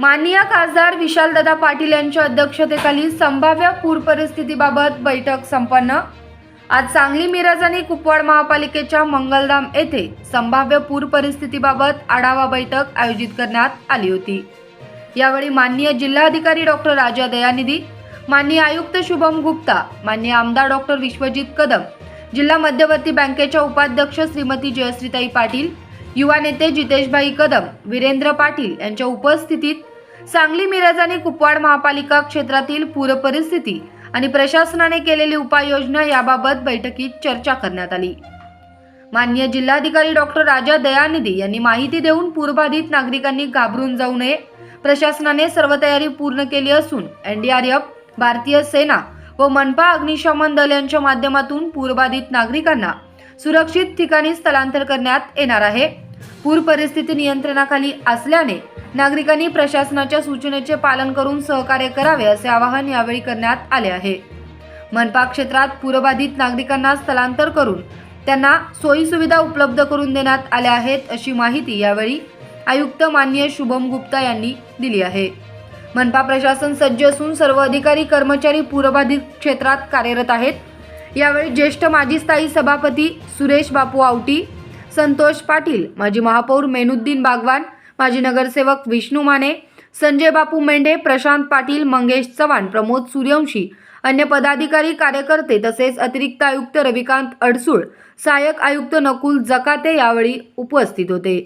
माननीय खासदार विशालदादा पाटील यांच्या अध्यक्षतेखाली संभाव्य पूर परिस्थितीबाबत बैठक संपन्न. आज सांगली मिरज आणि कुपवाड महापालिकेच्या मंगलधाम येथे संभाव्य पूर परिस्थितीबाबत आढावा बैठक आयोजित करण्यात आली होती. यावेळी माननीय जिल्हाधिकारी डॉक्टर राजा दयानिधी माननीय आयुक्त शुभम गुप्ता माननीय आमदार डॉक्टर विश्वजित कदम जिल्हा मध्यवर्ती बँकेच्या उपाध्यक्ष श्रीमती जयश्रीताई पाटील युवा नेते जितेशभाई कदम वीरेंद्र पाटील यांच्या उपस्थितीत सांगली मिरज आणि कुपवाड महापालिका क्षेत्रातील पूरपरिस्थिती आणि प्रशासनाने केलेली उपाययोजना याबाबत बैठकीत चर्चा करण्यात आली. मान्य जिल्हाधिकारी डॉक्टर राजा दयानिधी यांनी माहिती देऊन पूरबाधित नागरिकांनी घाबरून जाऊ नये प्रशासनाने सर्व तयारी पूर्ण केली असून एनडीआरएफ भारतीय सेना व मनपा अग्निशमन दल यांच्या माध्यमातून पूरबाधित नागरिकांना सुरक्षित ठिकाणी स्थलांतर करण्यात येणार आहे. पूर परिस्थिती नियंत्रणाखाली असल्याने नागरिकांनी प्रशासनाच्या सूचनेचे पालन करून सहकार्य करावे असे आवाहन यावेळी करण्यात आले आहे. मनपा क्षेत्रात पूरबाधित नागरिकांना स्थलांतर करून त्यांना सोयी सुविधा उपलब्ध करून देण्यात आल्या आहेत अशी माहिती यावेळी आयुक्त मान्य शुभम गुप्ता यांनी दिली आहे. मनपा प्रशासन सज्ज असून सर्व अधिकारी कर्मचारी पूरबाधित क्षेत्रात कार्यरत आहेत. यावेळी ज्येष्ठ माजी स्थायी सभापती सुरेश बापू आवटी संतोष पाटील माजी महापौर मेनुद्दीन बागवान माजी नगरसेवक विष्णू माने संजय बापू मेंढे प्रशांत पाटील मंगेश चव्हाण प्रमोद सूर्यवंशी अन्य पदाधिकारी कार्यकर्ते तसेच अतिरिक्त आयुक्त रविकांत अडसूळ सहाय्यक आयुक्त नकुल जकाते यावेळी उपस्थित होते.